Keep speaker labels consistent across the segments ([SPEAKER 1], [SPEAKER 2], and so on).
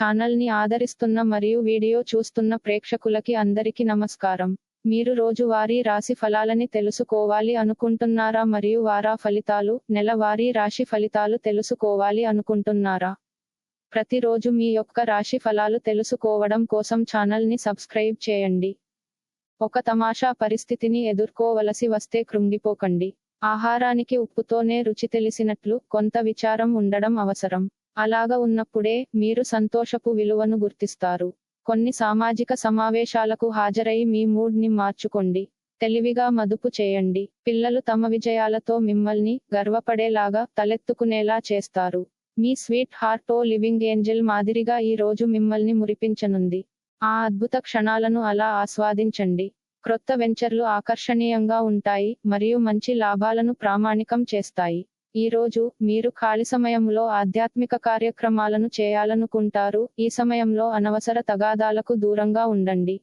[SPEAKER 1] ఛానల్ని ఆదరిస్తున్న మరియు వీడియో చూస్తున్న ప్రేక్షకులకి అందరికీ నమస్కారం. మీరు రోజువారీ రాశి ఫలాలని తెలుసుకోవాలి అనుకుంటున్నారా మరియు వారా ఫలితాలు నెలవారీ రాశి ఫలితాలు తెలుసుకోవాలి అనుకుంటున్నారా? ప్రతిరోజు మీ యొక్క రాశి ఫలాలు తెలుసుకోవడం కోసం ఛానల్ని సబ్స్క్రైబ్ చేయండి. ఒక తమాషా పరిస్థితిని ఎదుర్కోవలసి వస్తే కృంగిపోకండి. ఆహారానికి ఉప్పుతోనే రుచి తెలిసినట్లు కొంత విచారం ఉండడం అవసరం. అలాగా ఉన్నప్పుడే మీరు సంతోషపు విలువను గుర్తిస్తారు. కొన్ని సామాజిక సమావేశాలకు హాజరై మీ మూడ్ని మార్చుకోండి. తెలివిగా మదుపు చేయండి. పిల్లలు తమ విజయాలతో మిమ్మల్ని గర్వపడేలాగా తలెత్తుకునేలా చేస్తారు. మీ స్వీట్ హార్ట్ ఓ లివింగ్ ఏంజెల్ మాదిరిగా ఈ రోజు మిమ్మల్ని మురిపించనుంది. ఆ అద్భుత క్షణాలను అలా ఆస్వాదించండి. క్రొత్త వెంచర్లు ఆకర్షణీయంగా ఉంటాయి మరియు మంచి లాభాలను ప్రామాణికం చేస్తాయి. ఈ రోజు మీరు ఖాళీ సమయంలో ఆధ్యాత్మిక కార్యక్రమాలను చేయాలనుకుంటారు ఈ సమయంలో అనవసర తగాదాలకు దూరంగా ఉండండి.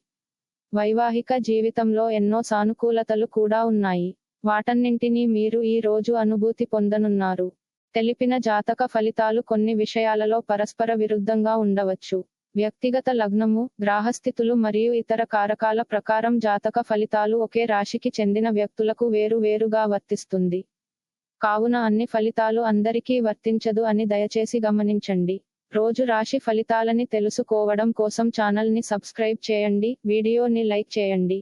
[SPEAKER 1] వైవాహిక జీవితంలో ఎన్నో సానుకూలతలు కూడా ఉన్నాయి. వాటన్నింటినీ మీరు ఈ రోజు అనుభూతి పొందనున్నారు. తెలిపిన జాతక ఫలితాలు కొన్ని విషయాలలో పరస్పర విరుద్ధంగా ఉండవచ్చు. వ్యక్తిగత లగ్నము గ్రాహస్థితులు మరియు ఇతర కారకాల ప్రకారం జాతక ఫలితాలు ఒకే రాశికి చెందిన వ్యక్తులకు వేరు వేరుగా వర్తిస్తుంది. కావున అన్ని ఫలితాలు అందరికీ వర్తించదు అని దయచేసి గమనించండి. రోజు రాశి ఫలితాలని తెలుసుకోవడం కోసం ఛానల్ని సబ్స్క్రైబ్ చేయండి వీడియోని లైక్ చేయండి.